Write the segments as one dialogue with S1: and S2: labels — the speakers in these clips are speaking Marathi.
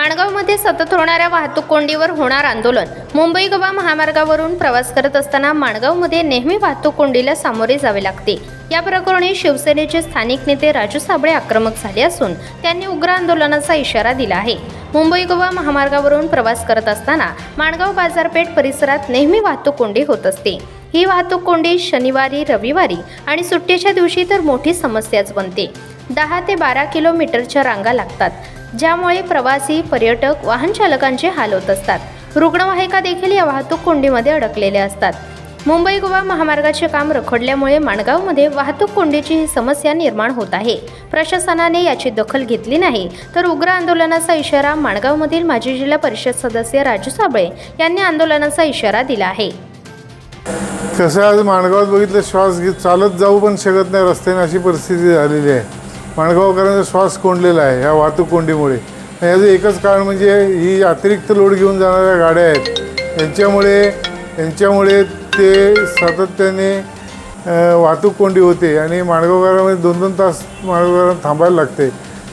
S1: माणगावमध्ये सतत होणाऱ्या वाहतूक कोंडीवर होणार आंदोलन. मुंबई गोवा महामार्गावरून प्रवास करत असताना माणगावमध्ये नेहमी वाहतूक कोंडीला सामोरे जावे लागते. या प्रकरणी शिवसेनेचे स्थानिक नेते राजू साबळे आक्रमक झाले असून त्यांनी उग्र आंदोलनाचा इशारा दिला आहे. मुंबई गोवा महामार्गावरून प्रवास करत असताना माणगाव बाजारपेठ परिसरात नेहमी वाहतूक कोंडी होत असते. ही वाहतूक कोंडी शनिवारी रविवारी आणि सुट्टीच्या दिवशी तर मोठी समस्याच बनते. दहा ते बारा किलोमीटरच्या रांगा लागतात. ज्यामुळे प्रवासी पर्यटक वाहन चालकांचे हाल होत असतात. रुग्णवाहिका देखील या वाहतूक कोंडीमध्ये अडकलेल्या असतात. मुंबई गोवा महामार्गाचे काम रखडल्यामुळे माणगावमध्ये वाहतूक कोंडीची ही समस्या निर्माण होत आहे. प्रशासनाने याची दखल घेतली नाही तर उग्र आंदोलनाचा इशारा माणगावमधील माजी जिल्हा परिषद सदस्य राजू साबळे यांनी आंदोलनाचा इशारा दिला आहे.
S2: कसं आज माणगावात बघितलं श्वास घेत चालत जाऊ पण शकत नाही रस्त्याने अशी परिस्थिती झालेली आहे. माणगावकरांचा श्वास कोंडलेला आहे ह्या वाहतूक कोंडीमुळे. याचं एकच कारण म्हणजे ही अतिरिक्त लोड घेऊन जाणाऱ्या गाड्या आहेत. यांच्यामुळे यांच्यामुळे ते सातत्याने वाहतूक कोंडी होते आणि माणगावकरांमध्ये दोन दोन तास माणगावकरांना थांबायला लागते.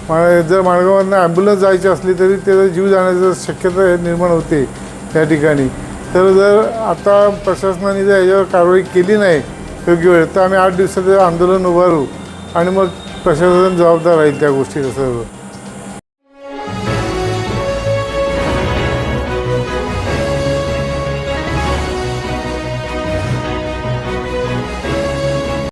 S2: मा जर माणगावांना ॲम्ब्युलन्स जायची असली तरी त्याचा जीव जाण्याची शक्यता निर्माण होते त्या ठिकाणी. तर जर आता प्रशासनाने जर याच्यावर कारवाई केली नाही योग्य वेळ तर आम्ही आठ दिवसाचं आंदोलन उभारू आणि मग प्रशासन जबाबदार राहील त्या गोष्टीचं सर्व?